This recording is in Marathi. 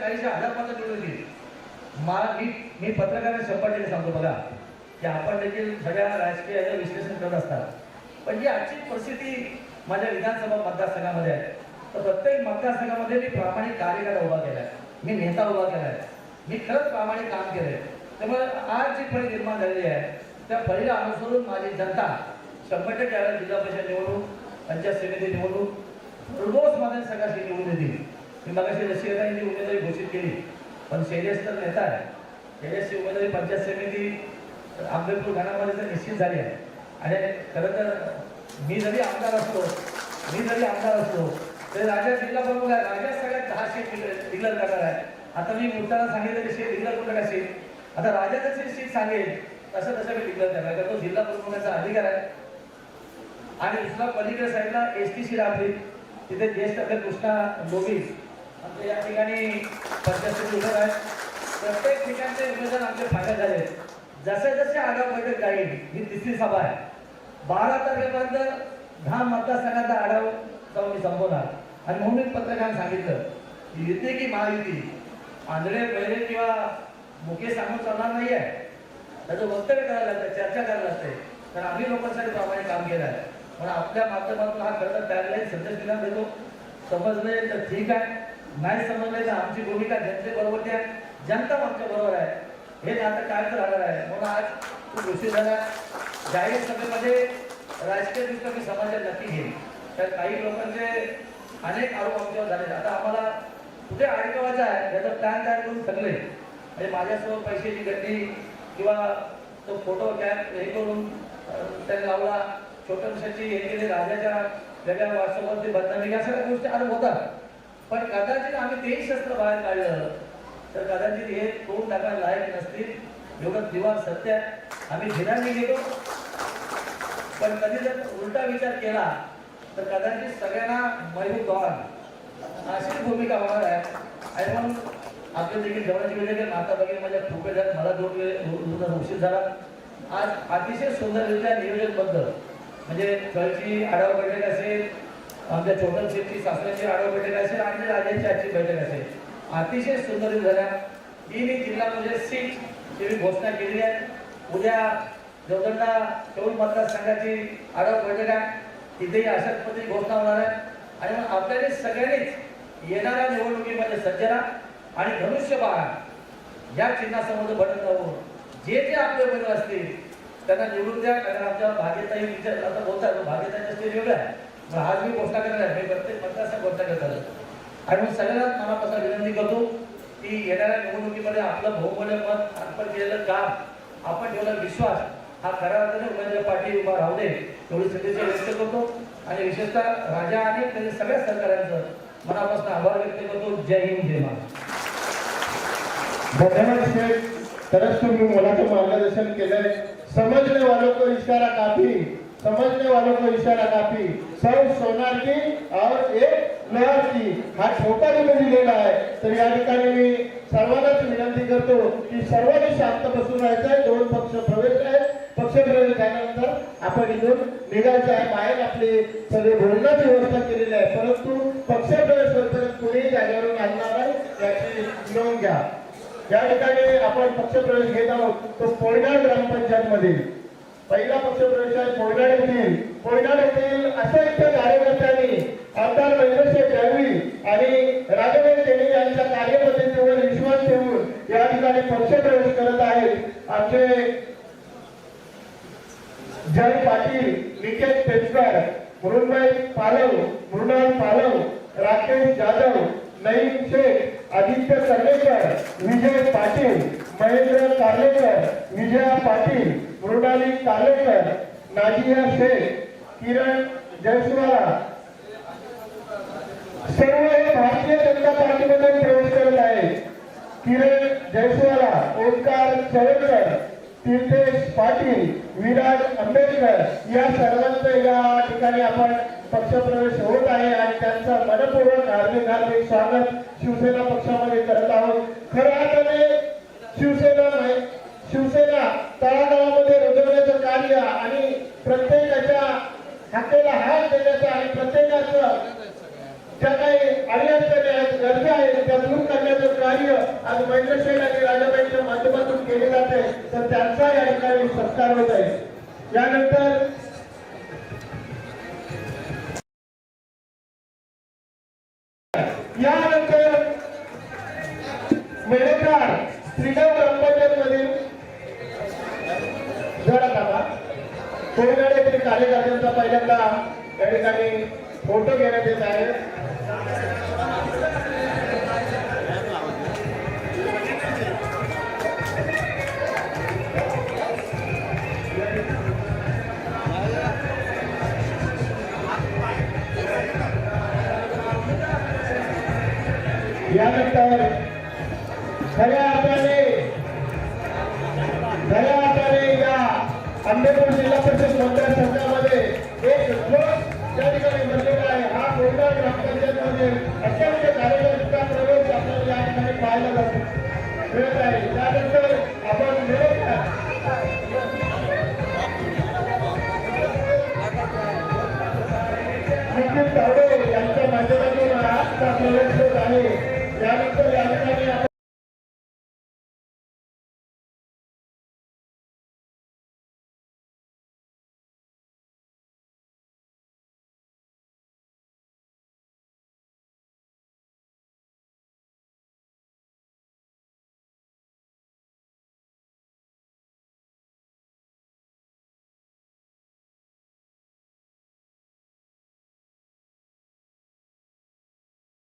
चाळीसशे हजार मतं निवडून येतील मला मी मी पत्रकारांना शंभर सांगतो बघा की आपण देखील सगळ्या राजकीय विश्लेषण करत असतात. पण जी आजची परिस्थिती माझ्या विधानसभा मतदारसंघामध्ये आहे तर प्रत्येक मतदारसंघामध्ये मी प्रामाणिक कार्यकर्ता उभा केला आहे मी नेता उभा केला आहे मी खरंच प्रामाणिक काम केलंय. त्यामुळे आज जी फळी निर्माण झालेली आहे त्या फळीला अनुसरून माझी जनता शंभर टक्के जिल्हा परिषद निवडणूक पंचायत समिती निवडणूक रोज माझ्या सगळ्याशी निवडून येतील. मी मगाशी रशियाची उमेदवारी घोषित केली. पण शैलेश तर नेता आहे. शैलेशची उमेदवारी पंचायत समिती आंबेपूर घरामध्ये तर निश्चित झाली आहे. आणि खरं तर मी जरी आमदार असतो मी जरी आमदार असतो तरी राजा जिल्हा प्रमुख आहे. राजा सगळ्यात दहा सीट डिक्लेअर करणार आहे. आता मी मुद्दाला सांगितलं की सीट डिक्लेअर कुठं काय सीट आता राजा जशी सीट सांगेल तसं तसं मी डिक्लेअर करणार कारण तो जिल्हा प्रमुखाचा अधिकार आहे. आणि दुसरा पलीकडे साईडला एस टी सीट आपली तिथे ज्येष्ठ आपले कृष्णा लोबीस आमच्या या ठिकाणी पंचायत उभे आहेत. प्रत्येक ठिकाणचे उमेदवार आमचे फायनल झाले जसे जसे आढावा बैठक जाईल ही तिसरी सभा आहे. बारा तारखेपर्यंत दहा मतदारसंघाचा आढावा जाऊन मी संपवणार. आणि म्हणून मी पत्रकारांना सांगितलं की युती की महायुती? आंधळे बैरे किंवा मुकेश सांगून चालणार नाही आहे त्याचं वक्तव्य करायला लागतं चर्चा करायला लागते तर आम्ही लोकांसाठी प्रमाणे काम केलं आहे. पण आपल्या माध्यमातून हा खरं तर नाही संदेश दिला देतो समजले तर ठीक आहे. नाही समजले तर आमची भूमिका जनतेबरोबर त्या जनता आमच्या बरोबर आहे. हे नातं काय राहणार आहे. म्हणून आज खूप उशीर झाला. जाहीर सभेमध्ये राजकीय दृष्ट्या मी समाजात नक्की घेईन तर काही लोकांचे अनेक आरोप आमच्यावर झाले. आता आम्हाला कुठे अडकवायचं आहे? याचा प्लॅन तयार करून सगळे म्हणजे माझ्यासोबत पैशाची गड्डी किंवा तो फोटो कॅप हे करून त्याने लावला. छोट्याशाची हे केले राजाच्या वेगळ्या वाटसोबत बदनामी या सगळ्या गोष्टी आरोप होतात. पण कदाचित आम्ही तेही शस्त्र बाहेर काढलं. तर कदाचित हे तोंड टाकायला लायक नसतील. एवढं दिवा सत्य आम्ही धिराने घेतो. पण कधी जर उलटा विचार केला तर कदाचित सगळ्यांना मयू गव्हाण अशीच भूमिका होणार आहे. आणि मग आपल्या देखील जवळची वेळ की माता भगिनी माझ्या खूप वेळ मला दोन वेळ उशीर झाला. आज अतिशय सुंदररित्या नियोजनबद्ध म्हणजे कळची आढावा बैठक असेल आमच्या छोटल शेठची सासऱ्याची आढावा बैठक असेल आणि राजांची आजची बैठक असेल. अतिशय सुंदर झाल्या ही मी जिल्हा म्हणजे सीट ची मी घोषणा केलेली आहे. उद्या जोगंडा चौल मतदारसंघाची आढावा बैठक आहे. तिथेही अशाच पद्धती घोषणा होणार आहे. आणि मग आपल्याला सगळ्यांनीच येणाऱ्या निवडणुकीमध्ये सज्ज राहा आणि धनुष्य बाळा या चिन्हासमोर बटन राहून जे जे आपले उमेदवार असतील त्यांना निवडून द्या. कारण आमच्या भाग्यताई विचार आता बोलतात भाग्यताईचा स्टेज वेगळा आहे. आज मी घोषणा करणार आहे प्रत्येक मतदारसंघ घोषणा करणार आणि मी सगळ्यांना मनापासून विनंती करतो की येणाऱ्या निवडणुकीमध्ये आपलं बहुमूल्य मत आपण केलेलं काम आपण ठेवलेला विश्वास हा खऱ्या अर्थाने उमेदवार पाटील उभा राहू दे एवढी सदिच्छा व्यक्त करतो. आणि विशेषतः राजा आणि त्याच्या सगळ्या सहकाऱ्यांचं मनापासून आभार व्यक्त करतो. जय हिंद जय महाराष्ट्र. धन्यवाद तरच तुम्ही मुलाचं मार्गदर्शन केलंय. समझने वालों को इशारा वालों को इशारा काफी सब सोनार की और एक लहर की हा छोटा निवेदन दिलेला आहे. तर या ठिकाणी मी सर्वांनाच विनंती करतो की सर्वांनी शांत बसून राहायचं आहे दोन पक्ष प्रवेश आहेत. पक्ष प्रवेश झाल्यानंतर आपण इथून निघायचं आहे. बाहेर आपली सगळे भोजनाची व्यवस्था केलेली आहे. परंतु पक्ष प्रवेश करताना कुणीही जागेवरून आणणार नाही. याची नोंद घ्या. ज्या ठिकाणी आपण पक्षप्रवेश घेत आहोत. तो पोयनाड ग्रामपंचायत मध्ये पहिला पक्षप्रवेश आहे पोयनाड येथील पोयनाड येथील अशा असंख्य कार्यकर्त्यांनी आमदार महेंद्रशेठ दळवी आणि राघवेंद्र शेणे यांच्या कार्यपद्धतीवर विश्वास ठेवून या ठिकाणी पक्षप्रवेश करत आहेत. आमचे जय पाटील निकेत पेचकर मृण्मय पालव मृणाल पालव राकेश जाधव नईम शेख आदित्य सर्वेकर विजय पाटील महेंद्र कार्लेकर विजया पाटील मृणाली कार्लेकर नाजिया शेख किरण जयस्वाला सर्व हे भारतीय जनता पार्टीमध्ये प्रवेश करत आहे किरण जयसवाला ओंकार चवणकर तीर्थेश पाटील विराज आंबेडकर या सर्वांचं या ठिकाणी आपण पक्षप्रवेश होत आहे आणि त्यांचा मनपूर्वक हार्दिक हार्दिक स्वागत शिवसेना पक्षामध्ये करत आहोत. खऱ्या अर्थाने शिवसेना शिवसेना तळागाळामध्ये रुजवण्याचं कार्य आणि प्रत्येकाच्या आपल्याला हात देण्याचं आणि प्रत्येकाचं. ज्या काही अडचणी आहेत गरजा आहेत त्या दूर करण्याचं कार्य आज महेंद्रशेठ आणि राजाबाईंच्या माध्यमातून केले जात. आहे तर त्यांचा या ठिकाणी सत्कार होत आहे. यानंतर यानंतर मेळेकार श्रीगाव ग्रामपंचायत मधील जरा थांबा येथील कार्यकर्त्यांचा पहिल्यांदा या ठिकाणी फोटो घेण्यात येत आहे. यानंतर खऱ्या अर्थाने खऱ्या आंबेडकर जिल्हा परिषद मतदारसंघामध्ये एक जोश त्या ठिकाणी बनलेला आहे. हा कोयना ग्रामपंचायतमध्ये अत्यंत कार्यकर्ता प्रवेश आपल्याला या ठिकाणी पाहायला जातो. मिळत आहे. त्यानंतर आपण मिळत निखिल तावडे यांच्या माध्यमातून आज प्रवेश होत आहे. त्यानंतर या ठिकाणी